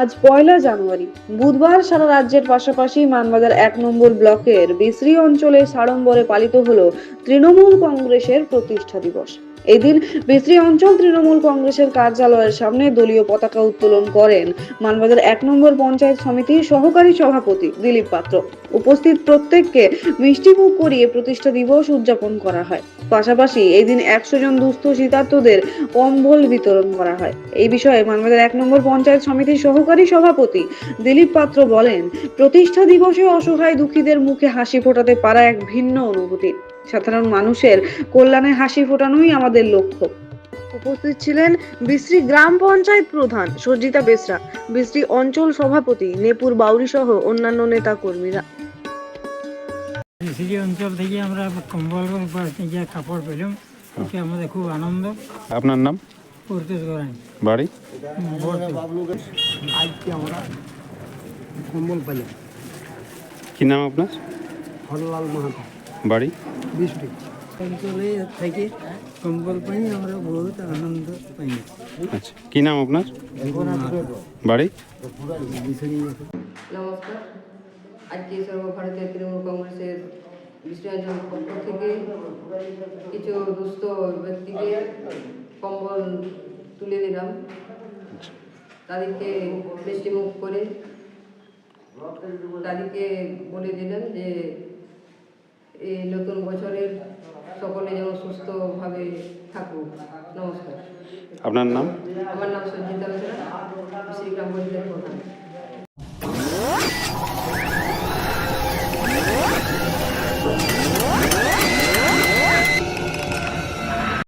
আজ পয়লা জানুয়ারি। বুধবার সারা রাজ্যের পাশাপাশি মানবাজার এক নম্বর ব্লকের বিশ্রী অঞ্চলে সাড়ম্বরে পালিত হলো তৃণমূল কংগ্রেসের প্রতিষ্ঠা দিবস। এদিন বিসরি অঞ্চল তৃণমূল কংগ্রেসের কার্যালয়ের সামনে দলীয় পতাকা উত্তোলন করেন। মানবাজার এক নম্বর পঞ্চায়েত সমিতির সহকারী সভাপতি দিলীপ পাত্র। উপস্থিত প্রত্যেককে মিষ্টিমুখ করিয়ে প্রতিষ্ঠা দিবস উদযাপন করা হয়। পাশাপাশি এই দিন একশো জন দুস্থ শীতার্থদের কম্বল বিতরণ করা হয়। এই বিষয়ে মানবাজার এক নম্বর পঞ্চায়েত সমিতির সহকারী সভাপতি দিলীপ পাত্র বলেন, প্রতিষ্ঠা দিবসে অসহায় দুঃখীদের মুখে হাসি ফোটাতে পারা এক ভিন্ন অনুভূতি। সাধারণ মানুষের কল্যাণে হাসি ফোটানোই আমাদের লক্ষ্য। উপস্থিত ছিলেন বিশ্রী গ্রাম পঞ্চায়েত প্রধান সজ্জিতা বেসরা বিশ্রী অঞ্চল সভাপতি নেপুর বাউরি সহ অন্যান্য নেতা কর্মীরা সিটি অঞ্চল থেকে আমরা কম্বল ইয়ে কাপড় পেলাম এতে আমাদের খুব আনন্দ। আপনার নাম? বাড়ি আজকে আমরা কম্বল পেলাম কি নাম আপনার? হরলাল মাহাতো। বাড়ি? থেকে কম্বল পাই আমরা বহুত আনন্দ পাই। আচ্ছা কি নাম আপনার? বাড়ি? নমস্কার। আজকে সর্বভারতীয় তৃণমূল কংগ্রেসের বিশ্রাঞ্চল পক্ষ থেকে কিছু দুস্থ ব্যক্তিকে কম্বল তুলে দিলাম। তাদেরকে মিষ্টিমুখ করে তাদেরকে বলে দিলাম যে এই নতুন বছরের সকলে যেন সুস্থভাবে থাকুক। নমস্কার। আপনার নাম? আমার নাম সঞ্জিতা বেসরা শ্রীগ্রাম পঞ্চায়েত প্রধান।